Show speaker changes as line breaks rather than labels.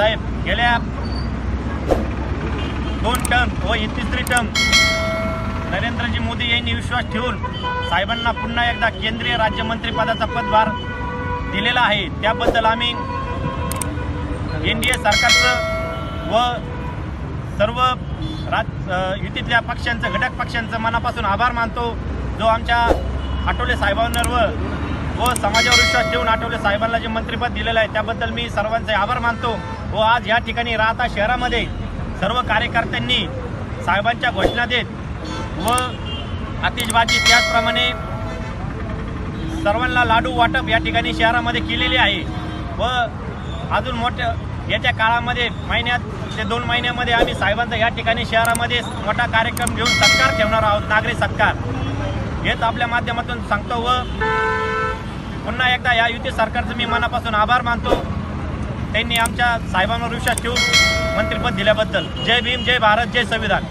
साहेब गेल्या दोन टर्म व हो, ही तिसरी टर्म नरेंद्रजी मोदी यांनी विश्वास ठेवून साहेबांना पुन्हा एकदा केंद्रीय राज्यमंत्रीपदाचा पदभार दिलेला आहे. त्याबद्दल आम्ही एन डी ए सरकारचं व सर्व राज युतीतल्या पक्षांचं घटक पक्षांचं मनापासून आभार मानतो. जो आमच्या आठवले साहेबांवर व व समाजावर विश्वास ठेवून आठवले साहेबांना जे मंत्रिपद दिलेलं आहे त्याबद्दल मी सर्वांचे आभार मानतो. व आज या ठिकाणी राहता शहरामध्ये सर्व कार्यकर्त्यांनी साहेबांच्या घोषणा देत व आतिषबाजी त्याचप्रमाणे सर्वांना लाडू वाटप या ठिकाणी शहरामध्ये केलेली आहे. व अजून मोठ्या याच्या काळामध्ये महिन्यात ते दोन महिन्यामध्ये आम्ही साहेबांचा या ठिकाणी शहरामध्ये मोठा कार्यक्रम घेऊन सत्कार ठेवणार आहोत नागरी सत्कार. हेच आपल्या माध्यमातून सांगतो व पुन्हा एकदा या युती सरकारचं मी मनापासून आभार मानतो. त्यांनी आमच्या साहेबांवर विश्वास ठेवून मंत्रिपद दिल्याबद्दल. जय भीम जय भारत जय संविधान.